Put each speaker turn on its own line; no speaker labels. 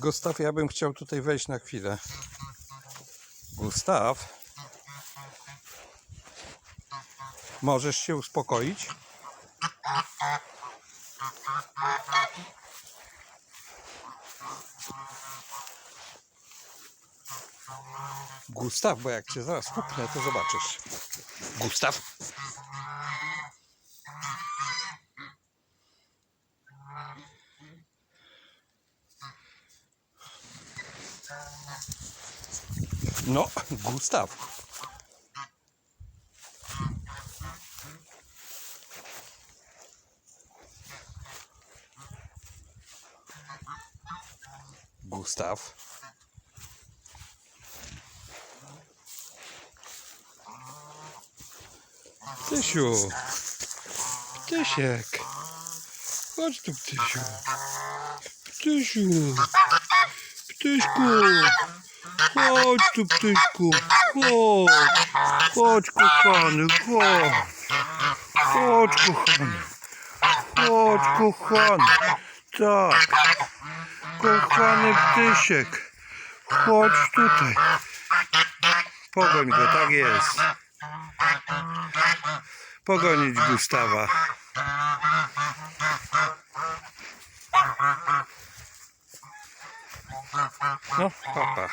Gustaw, ja bym chciał tutaj wejść na chwilę. Gustaw? Możesz się uspokoić? Gustaw, bo jak cię zaraz puknę, to zobaczysz. Gustaw? No, Gustaw. Gustaw. Tysiu. Tysiek. Chodź tu, Ptysiu. Ptysiu. Ptyśku. Chodź tu, Ptyśku. Chodź. Chodź, kochany, chodź. Chodź, kochany. Chodź, kochany. Tak. Kochany Ptysiek. Chodź tutaj. Pogoń go, tak jest. Pogonić Gustawa. No, papa.